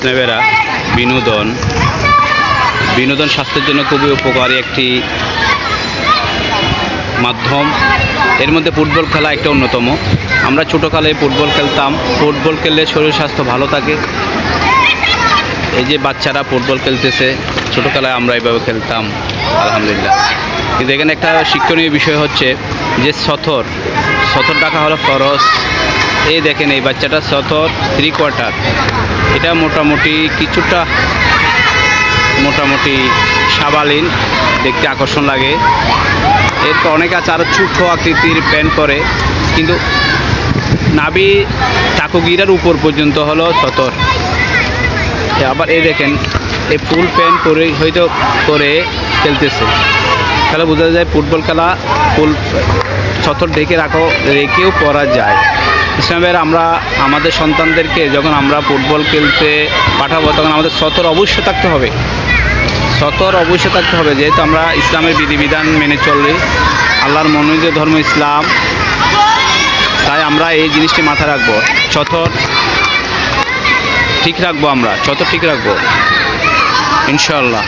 স্নেবেরা বিনোদন। বিনোদন স্বাস্থ্যের জন্য খুবই উপকারী একটি মাধ্যম। এর মধ্যে ফুটবল খেলা একটা অন্যতম। আমরা ছোটোকালে ফুটবল খেলতাম। ফুটবল খেললে শরীর স্বাস্থ্য ভালো থাকে। এই যে বাচ্চারা ফুটবল খেলতেছে ছোটোবেলায় আমরা এইভাবে খেলতাম, আলহামদুলিল্লাহ। কিন্তু এখানে একটা শিক্ষণীয় বিষয় হচ্ছে যে সথর সথর টাকা হলো ফরস এই দেখেন এই বাচ্চাটা সথর থ্রি কোয়ার্টার এটা মোটামুটি কিছুটা মোটামুটি সাবালিন, দেখতে আকর্ষণ লাগে। এরপর অনেকে আছে আরও ছোটো আকৃতির প্যান্ট পরে, কিন্তু নাবি টাকুগিরার উপর পর্যন্ত হলো সতর। আবার এই দেখেন, এই ফুল প্যান্ট পরে হয়তো করে খেলতেছে। তাহলে বোঝা যায় ফুটবল খেলা ফুল ছতর ঢেকে রাখো, রেখেও পরা যায়। ইসলামের আমরা আমাদের সন্তানদেরকে যখন আমরা ফুটবল খেলতে পাঠাবো, তখন আমাদের সতর অবশ্যই থাকতে হবে। সতর অবশ্যই থাকতে হবে, যেহেতু আমরা ইসলামের বিধিবিধান মেনে চলি। আল্লাহর মনোনীত ধর্ম ইসলাম। তাই আমরা এই জিনিসটি মাথায় রাখব। সতর ঠিক রাখব আমরা যত ঠিক রাখব। ইনশাআল্লাহ।